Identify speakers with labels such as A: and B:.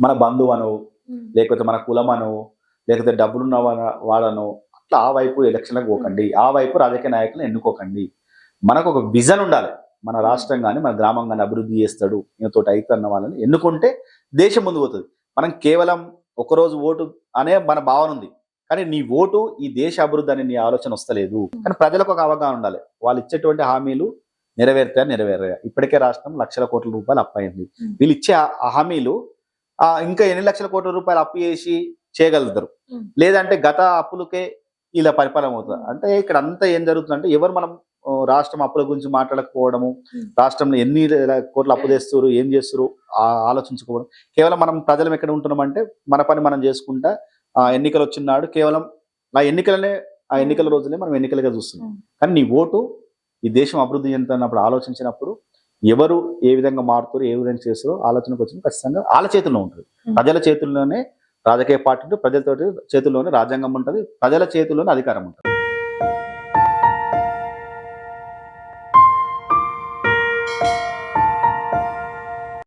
A: మన బంధువను. లేకపోతే మన కులమను లేకపోతే డబ్బులున్న వాళ్ళను అట్లా ఆ వైపు ఎలక్షన్లకు పోకండి. ఆ వైపు రాజకీయ నాయకులను ఎన్నుకోకండి. మనకు ఒక విజన్ ఉండాలి. మన రాష్ట్రం కానీ మన గ్రామం కానీ అభివృద్ధి చేస్తాడు. ఈయనతో అవుతున్న వాళ్ళని ఎన్నుకుంటే దేశం ముందు పోతుంది. మనం కేవలం ఒకరోజు ఓటు అనే మన భావన ఉంది. కానీ నీ ఓటు ఈ దేశ అభివృద్ధి అనే నీ ఆలోచన వస్తలేదు. కానీ ప్రజలకు ఒక అవగాహన ఉండాలి. వాళ్ళు ఇచ్చేటువంటి హామీలు నెరవేరుతాయా నెరవేరాయా? ఇప్పటికే రాష్ట్రం లక్షల కోట్ల రూపాయలు అప్పయింది. వీళ్ళు ఇచ్చే హామీలు ఇంకా ఎన్ని లక్షల కోట్ల రూపాయలు అప్పు చేసి చేయగలుగుతారు. లేదంటే గత అప్పులకే ఇలా పరిపాలన అవుతుంది. అంటే ఇక్కడ అంతా ఏం జరుగుతుందంటే ఎవరు మనం రాష్ట్రం అప్పుల గురించి మాట్లాడకపోవడము. రాష్ట్రంలో ఎన్ని కోట్ల అప్పు తెస్తారు ఏం చేస్తారు ఆ ఆలోచించుకోవడం. కేవలం మనం ప్రజలం ఎక్కడ ఉంటున్నామంటే మన పని మనం చేసుకుంటా ఆ ఎన్నికలు వచ్చినాడు కేవలం ఆ ఎన్నికలనే ఆ ఎన్నికల రోజులే మనం ఎన్నికలుగా చూస్తున్నాం. కానీ నీ ఓటు ఈ దేశం అభివృద్ధి చెందుతున్నప్పుడు ఆలోచించినప్పుడు ఎవరు ఏ విధంగా మారుతారు ఏ విధంగా చేస్తారో ఆలోచనకు వచ్చిన ఖచ్చితంగా వాళ్ళ చేతుల్లో ఉంటుంది. ప్రజల చేతుల్లోనే రాజకీయ పార్టీ ఉంటుంది ప్రజలతో చేతుల్లోనే రాజ్యాంగం ఉంటుంది ప్రజల చేతుల్లోనే అధికారం ఉంటుంది